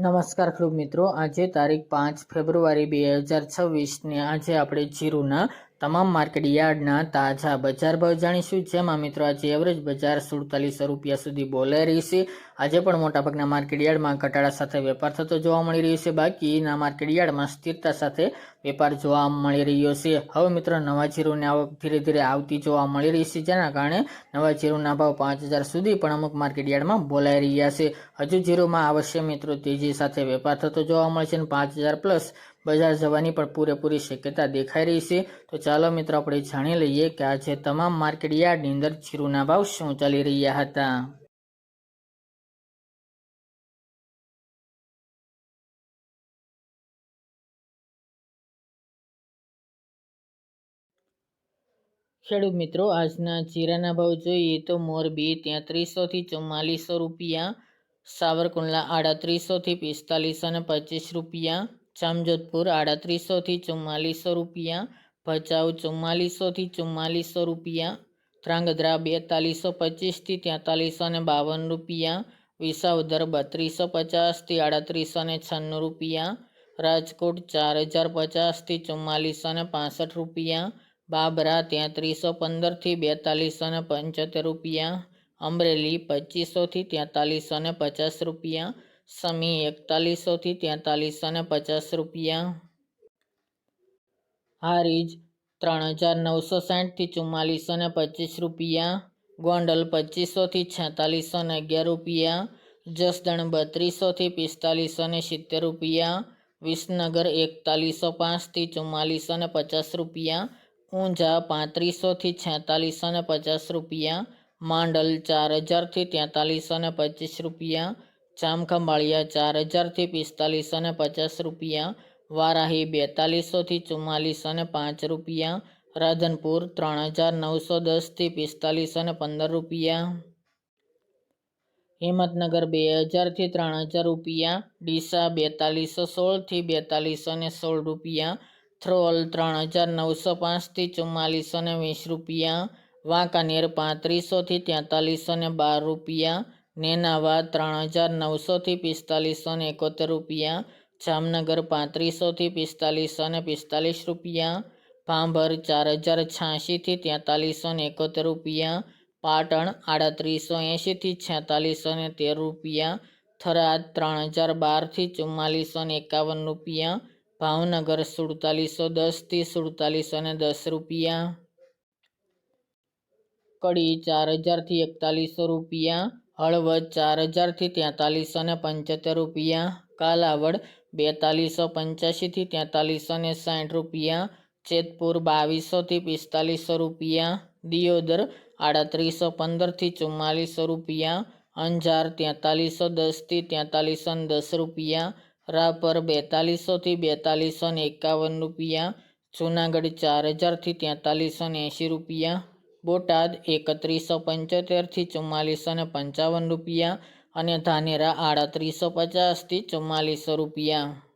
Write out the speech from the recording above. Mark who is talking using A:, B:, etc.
A: નમસ્કાર ખેડૂત મિત્રો. આજે તારીખ પાંચ ફેબ્રુઆરી બે હજાર છવ્વીસને આજે આપણે જીરુના તમામ માર્કેટ યાર્ડના તાજા બજાર ભાવ જાણીશું. જેમાં મિત્રો આજે એવરેજ બજાર સુડતાલીસો રૂપિયા સુધી બોલાઈ રહી છે. આજે પણ મોટાભાગના માર્કેટ યાર્ડમાં ઘટાડા સાથે વેપાર થતો જોવા મળી રહ્યો છે. બાકીના માર્કેટ યાર્ડમાં સ્થિરતા સાથે વેપાર જોવા મળી રહ્યો છે. હવે મિત્રો નવા જીરુની આવક ધીરે ધીરે આવતી જોવા મળી રહી છે. જેના કારણે નવા જીરુના ભાવ પાંચ હજાર સુધી પણ અમુક માર્કેટ યાર્ડમાં બોલાઈ રહ્યા છે. હજુ જીરુમાં અવશ્ય મિત્રો તેજી સાથે વેપાર થતો જોવા મળશે અને પાંચ હજાર પ્લસ બજાર જવાની પણ પૂરેપૂરી શક્યતા દેખાઈ રહી છે. તો ચાલો મિત્રો, આપણે જાણી લઈએ કે આજે તમામ માર્કેટ યાર્ડની અંદર જીરુના ભાવ શું ચાલી રહ્યા હતા? ખેડૂત મિત્રો, આજના જીરાના ભાવ જોઈએ તો મોરબી તેત્રીસોથી ચુમ્માલીસો રૂપિયા, સાવરકુંડલા આડત્રીસોથી પિસ્તાલીસો ને પચીસ રૂપિયા જામજોધપુર આડત્રીસોથી ચુમ્માલીસો રૂપિયા, ભચાઉ ચુમ્માલીસોથી ચુમ્માલીસો રૂપિયા, ધ્રાંગધ્રા બેતાલીસો પચીસથી તેતાલીસો ને બાવન રૂપિયા, વિસાવદર બત્રીસો પચાસથી આડત્રીસો ને છન્નું રૂપિયા, રાજકોટ ચાર હજાર પચાસથી ચુમ્માલીસો ને પાસઠ રૂપિયા, બાબરા તેત્રીસો પંદરથી બેતાલીસો ને પંચોતેર રૂપિયા, અમરેલી પચીસોથી તેતાલીસો ને પચાસ રૂપિયા સમી એકતાલીસોથી તેતાલીસો ને પચાસ રૂપિયા. હારીજ ત્રણ હજાર નવસો સાઠથી ચુમ્માલીસો ને પચીસ રૂપિયા. ગોંડલ પચીસોથી છેતાલીસો ને અગિયાર રૂપિયા. જસદણ બત્રીસોથી પિસ્તાલીસો ને સિત્તેર રૂપિયા. વિસનગર એકતાલીસો પાંચથી ચુમ્માલીસો ને પચાસ રૂપિયા. ઊંઝા પાંત્રીસોથી છેતાલીસો ને પચાસ રૂપિયા. માંડલ ચાર હજારથી તેતાલીસો ને પચીસ રૂપિયા. જામખંભાળિયા ચાર હજારથી પિસ્તાલીસ અને પચાસ રૂપિયા, વારાહી બેતાલીસોથી ચુમ્માલીસ અને પાંચ રૂપિયા, રાધનપુર ત્રણ હજાર નવસો દસથી પિસ્તાલીસ અને પંદર રૂપિયા. હિંમતનગર બે હજારથી ત્રણ હજાર રૂપિયા, ડીસા બેતાલીસો સોળથી બેતાલીસો ને સોળ રૂપિયા, થ્રોલ ત્રણ હજાર નવસો પાંચથી ચુમ્માલીસો ને વીસ રૂપિયા, વાંકાનેર પાંત્રીસોથી તેતાલીસો ને બાર રૂપિયા નેનાવા ત્રણ હજાર નવસોથી પિસ્તાલીસો ને એકોતેર રૂપિયા, જામનગર પાંત્રીસોથી પિસ્તાલીસો ને પિસ્તાલીસ રૂપિયા, ભાંભર ચાર હજાર છ્યાસીથી તેતાલીસો ને એકોતેર રૂપિયા, પાટણ આડત્રીસો એંશીથી છેતાલીસો ને તેર રૂપિયા, થરાદ ત્રણ હજાર બારથી ચુમ્માલીસો ને એકાવન રૂપિયા, ભાવનગર સુડતાલીસો દસથી સુડતાલીસો ને દસ રૂપિયા, કડી ચાર હજારથી એકતાલીસો રૂપિયા હળવદ ચાર હજારથી તેતાલીસો ને પંચોતેર રૂપિયા, કાલાવડ બેતાલીસો પંચ્યાસીથી તેતાલીસો ને સાઠ રૂપિયા, જેતપુર બાવીસોથી પિસ્તાલીસો રૂપિયા, દિયોદર આડત્રીસો પંદરથી ચુમ્માલીસો રૂપિયા, અંજાર તેતાલીસો દસથી તેતાલીસો ને દસ રૂપિયા, રાપર બેતાલીસોથી બેતાલીસો ને એકાવન રૂપિયા, જૂનાગઢ ચાર હજારથી તેતાલીસો ને એંશી રૂપિયા બોટાદ એકત્રીસો પંચોતેરથી ચુમ્માલીસો ને પંચાવન રૂપિયા અને ધાનેરા આડત્રીસો પચાસથી ચુમ્માલીસો રૂપિયા.